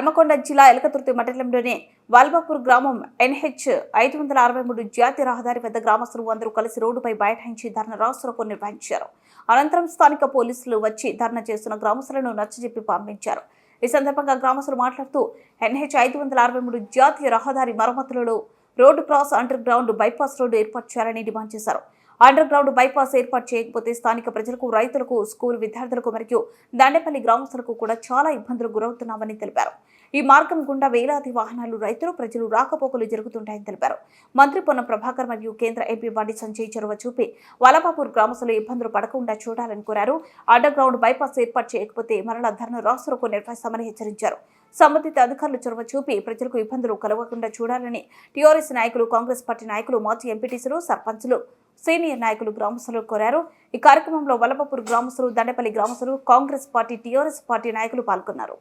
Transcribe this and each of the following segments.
హర్మకొండ జిల్లా ఎలకతుర్తి మండలంలోని వాల్బాపూర్ గ్రామం ఎన్హెచ్ ఐదు వందల అరవై మూడు జాతీయ రహదారి వద్ద గ్రామస్తులు అందరూ కలిసి రోడ్డుపై బైఠాయించి ధర్నా రాష్ట్రకు నిర్వహించారు. అనంతరం స్థానిక పోలీసులు వచ్చి ధర్నా చేస్తున్న గ్రామస్తులను నచ్చజెప్పి పంపించారు. ఈ సందర్భంగా గ్రామస్తులు మాట్లాడుతూ ఎన్హెచ్ ఐదు వందల అరవై మూడు జాతీయ రహదారి మరమ్మతులలో road cross underground bypass road ఏర్పాటు చేయాలని డిమాండ్ చేశారు. అండర్ గ్రౌండ్ బైపాస్ ఏర్పాటు చేయకపోతే స్థానిక ప్రజలకు రైతులకు స్కూల్ విద్యార్థులకు మరియు దండేపల్లి గ్రామస్తులకు కూడా చాలా ఇబ్బందులు గురవుతున్నామని తెలిపారు. ఈ మార్గం గుండా వేలాది వాహనాలు రైతులు ప్రజలు రాకపోకలు జరుగుతుంటాయని తెలిపారు. మంత్రి పొన్న ప్రభాకర్ మరియు కేంద్ర ఎంపీ బండి సంజయ్ చొరవ చూపి వలపాపూర్ గ్రామస్తులు ఇబ్బందులు పడకుండా చూడాలని కోరారు. అండర్ గ్రౌండ్ బైపాస్ ఏర్పాటు చేయకపోతే మరలా ధర్నా రాష్ట్రకు నిర్వహిస్తామని హెచ్చరించారు. సంబంధిత అధికారులు చొరవ చూపి ప్రజలకు ఇబ్బందులు కలగకుండా చూడాలని టీఆర్ఎస్ నాయకులు కాంగ్రెస్ పార్టీ నాయకులు మాజీ ఎంపీటీసీలు సర్పంచ్లు సీనియర్ నాయకులు గ్రామస్తులు కోరారు. ఈ కార్యక్రమంలో వలపపూర్ గ్రామస్తులు దండపల్లి గ్రామస్తులు కాంగ్రెస్ పార్టీ టీఆర్ఎస్ పార్టీ నాయకులు పాల్గొన్నారు.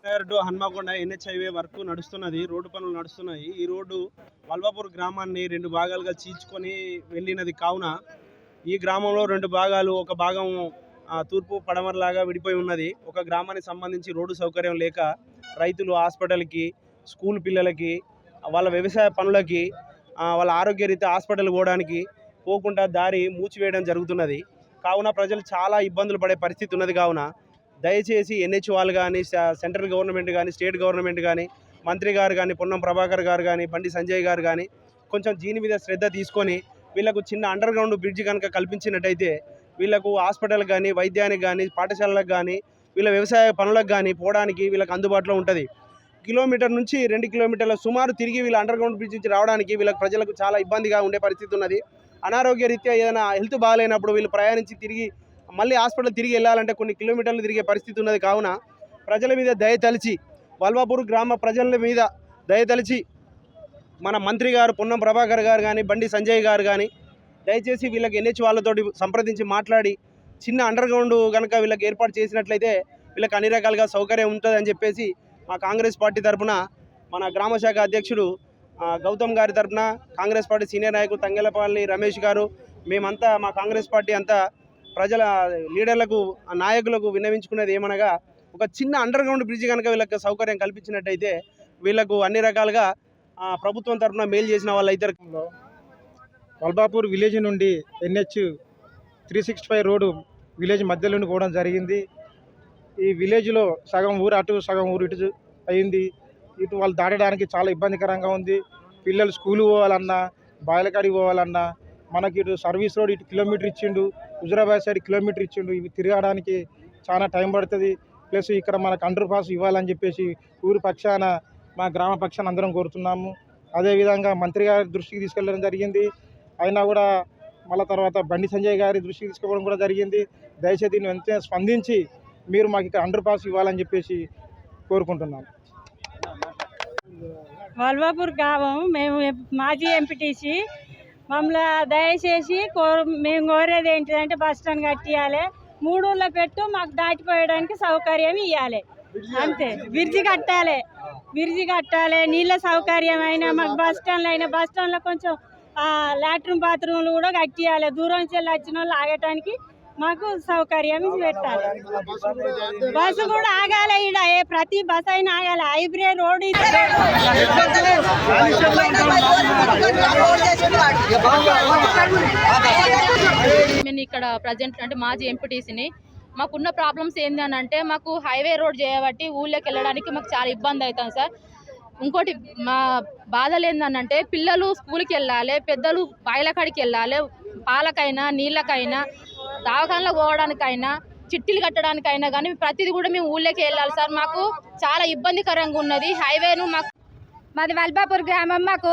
హన్మకొండ ఎన్హెచ్ఐవే వరకు నడుస్తున్నది రోడ్డు పనులు నడుస్తున్నాయి. ఈ రోడ్డు వల్వాపూర్ గ్రామాన్ని రెండు భాగాలుగా చీల్చుకొని వెళ్ళినది కావున ఈ గ్రామంలో రెండు భాగాలు ఒక భాగం తూర్పు పడమరలాగా విడిపోయి ఉన్నది. ఒక గ్రామానికి సంబంధించి రోడ్డు సౌకర్యం లేక రైతులు హాస్పిటల్కి స్కూల్ పిల్లలకి వాళ్ళ వ్యవసాయ పనులకి వాళ్ళ ఆరోగ్యరీత్యా హాస్పిటల్ పోవడానికి పోకుండా దారి మూచివేయడం జరుగుతున్నది. కావున ప్రజలు చాలా ఇబ్బందులు పడే పరిస్థితి ఉన్నది కావున దయచేసి ఎన్హెచ్ వాళ్ళు కానీ సెంట్రల్ గవర్నమెంట్ కానీ స్టేట్ గవర్నమెంట్ కానీ మంత్రి గారు కానీ పొన్నం ప్రభాకర్ గారు కానీ బండి సంజయ్ గారు కానీ కొంచెం దీని మీద శ్రద్ధ తీసుకొని వీళ్ళకు చిన్న అండర్ గ్రౌండ్ బ్రిడ్జ్ కనుక కల్పించినట్టయితే వీళ్ళకు హాస్పిటల్ కానీ వైద్యానికి కానీ పాఠశాలలకు కానీ వీళ్ళ వ్యవసాయ పనులకు కానీ పోవడానికి వీళ్ళకి అందుబాటులో ఉంటుంది. కిలోమీటర్ నుంచి రెండు కిలోమీటర్ల సుమారు తిరిగి వీళ్ళ అండర్ గ్రౌండ్ బ్రిడ్జ్ నుంచి రావడానికి వీళ్ళకి ప్రజలకు చాలా ఇబ్బందిగా ఉండే పరిస్థితి ఉన్నది. అనారోగ్య రీత్యా ఏదైనా హెల్త్ బాగాలేనప్పుడు వీళ్ళు ప్రయాణించి తిరిగి మళ్ళీ హాస్పిటల్ తిరిగి వెళ్ళాలంటే కొన్ని కిలోమీటర్లు తిరిగే పరిస్థితి ఉన్నది. కావున ప్రజల మీద దయ తలిచి వల్వాపూర్ గ్రామ ప్రజల మీద దయ తలిచి మన మంత్రి గారు పొన్నం ప్రభాకర్ గారు కానీ బండి సంజయ్ గారు కానీ దయచేసి వీళ్ళకి ఎన్హెచ్ వాళ్ళతోటి సంప్రదించి మాట్లాడి చిన్న అండర్ గ్రౌండ్ కనుక వీళ్ళకి ఏర్పాటు చేసినట్లయితే వీళ్ళకి అన్ని రకాలుగా సౌకర్యం ఉంటుందని చెప్పేసి మా కాంగ్రెస్ పార్టీ తరఫున మన గ్రామ శాఖ అధ్యక్షుడు గౌతమ్ గారి తరఫున కాంగ్రెస్ పార్టీ సీనియర్ నాయకుడు తంగెలపల్లి రమేష్ గారు మేమంతా మా కాంగ్రెస్ పార్టీ అంతా ప్రజల లీడర్లకు నాయకులకు విన్నవించుకునేది ఏమనగా ఒక చిన్న అండర్ గ్రౌండ్ బ్రిడ్జ్ కనుక వీళ్ళకి సౌకర్యం కల్పించినట్టయితే వీళ్ళకు అన్ని రకాలుగా ప్రభుత్వం తరఫున మేలు చేసిన వాళ్ళ ఇద్దరు. వల్బాపూర్ విలేజ్ నుండి NH three sixty five road village మధ్యలో నుండి పోవడం జరిగింది. ఈ విలేజ్లో సగం ఊరు అటు సగం ఊరు ఇటు అయింది. ఇటు వాళ్ళు దాటడానికి చాలా ఇబ్బందికరంగా ఉంది. పిల్లలు స్కూల్ పోవాలన్నా బాయలకాడికి పోవాలన్నా మనకి ఇటు సర్వీస్ రోడ్ ఇటు కిలోమీటర్ ఇచ్చిండు హుజరాబాద్ సైడ్ కిలోమీటర్ ఇచ్చిండు ఇవి తిరగడానికి చాలా టైం పడుతుంది. ప్లస్ ఇక్కడ మనకు అండర్ పాస్ ఇవ్వాలని చెప్పేసి ఊరి పక్షాన మా గ్రామ పక్షాన అందరం కోరుతున్నాము. అదేవిధంగా మంత్రి గారి దృష్టికి తీసుకెళ్ళడం జరిగింది. అయినా కూడా మళ్ళీ తర్వాత బండి సంజయ్ గారి దృష్టికి తీసుకోవడం కూడా జరిగింది. దయచేసి దీన్ని వెంటనే స్పందించి మీరు మాకు ఇక్కడ అండర్ పాస్ ఇవ్వాలని చెప్పేసి కోరుకుంటున్నాం వల్వాపూర్ గ్రామం మేము మాజీ ఎంపీటీసీ. మమ్మల్ని దయచేసి కో మేము కోరేది ఏంటిదంటే బస్ స్టాండ్ కట్టియాలి. మూడూళ్ళ పెట్టు మాకు దాటిపోయడానికి సౌకర్యం ఇవ్వాలి అంతే. బ్రిడ్జి కట్టాలి. బ్రిడ్జి కట్టాలి. నీళ్ళ సౌకర్యం అయినా మాకు బస్ స్టాండ్లో అయినా బస్ స్టాండ్లో కొంచెం లాట్రిన్ బాత్రూమ్లు కూడా కట్టియాలి. దూరం నుంచి వెళ్ళి వచ్చిన వాళ్ళు ఆగటానికి మాకు సౌకర్యం పెట్టాలి. బస్సు కూడా ఆగాలి ఈడ. ఏ ప్రతి బస్ అయినా ఆగాలి. హైబ్రిడ్ రోడ్ నేను ఇక్కడ ప్రజెంట్ అంటే మాజీ ఎంపీటీసీని. మాకున్న ప్రాబ్లమ్స్ ఏంది అని అంటే మాకు హైవే రోడ్ చేయబట్టి ఊళ్ళోకి వెళ్ళడానికి మాకు చాలా ఇబ్బంది అవుతుంది సార్. ఇంకోటి మా బాధలు ఏందనంటే పిల్లలు స్కూల్కి వెళ్ళాలి పెద్దలు బాయిల కాడికి వెళ్ళాలి పాలకైనా నీళ్ళకైనా దవాఖానలో పోవడానికైనా చిట్టీలు కట్టడానికైనా కానీ ప్రతిదీ కూడా మేము ఊళ్ళోకి వెళ్ళాలి సార్. మాకు చాలా ఇబ్బందికరంగా ఉన్నది. హైవేను మాకు మాది వల్బాపూర్ గ్రామం మాకు